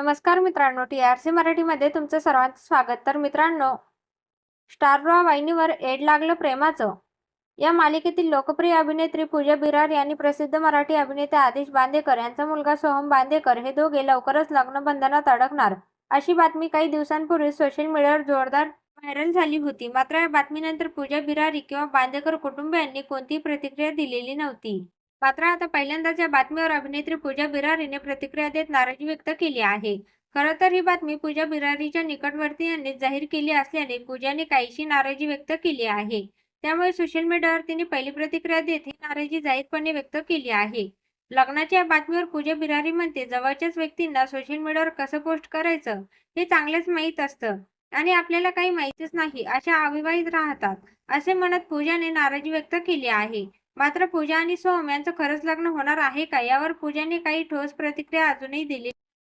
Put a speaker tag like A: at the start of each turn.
A: नमस्कार मित्रांनो T R C मराठीमध्ये तुमचं सर्वांचं स्वागत. तर मित्रांनो स्टार वाहिनीवर एड लागलं प्रेमाचं. या मालिकेतील लोकप्रिय अभिनेत्री पूजा बिरार यांनी प्रसिद्ध मराठी अभिनेते आदेश बांदेकर यांचा मुलगा सोहम बांदेकर हे दोघे लवकरच लग्नबंधनात अडकणार. अशी बातमी काही दिवसांपूर्वी सोशल मीडियावर जोरदार व्हायरल झाली होती. मात्र या बातमीनंतर पूजा बिरारी किंवा बांदेकर कुटुंबियांनी कोणतीही प्रतिक्रिया दिलेली नव्हती. मात्र आता पहिल्यांदाच या बातमीवर अभिनेत्री पूजा बिरारीने प्रतिक्रिया देत नाराजी व्यक्त केली आहे. खरं तर ही बातमी पूजा बिरारीच्या निकटवर्ती यांनी जाहीर केली असल्याने पूजाने काहीशी नाराजी व्यक्त केली आहे. त्यामुळे सोशल मीडियावर तिने पहिली प्रतिक्रिया देत ही नाराजी जाहीरपणे व्यक्त केली आहे. लग्नाच्या या बातमीवर पूजा बिरारी म्हणते जवळच्याच व्यक्तींना सोशल मीडियावर कसं पोस्ट करायचं? हे चांगलेच माहीत असतं आणि आपल्याला काही माहितीच नाही अशा अविवाहित राहतात. असे म्हणत पूजाने नाराजी व्यक्त केली आहे. मात्र पूजा आणि सोहम यांचं खरंच लग्न होणार आहे का? यावर पूजाने काही ठोस प्रतिक्रिया अजूनही दिली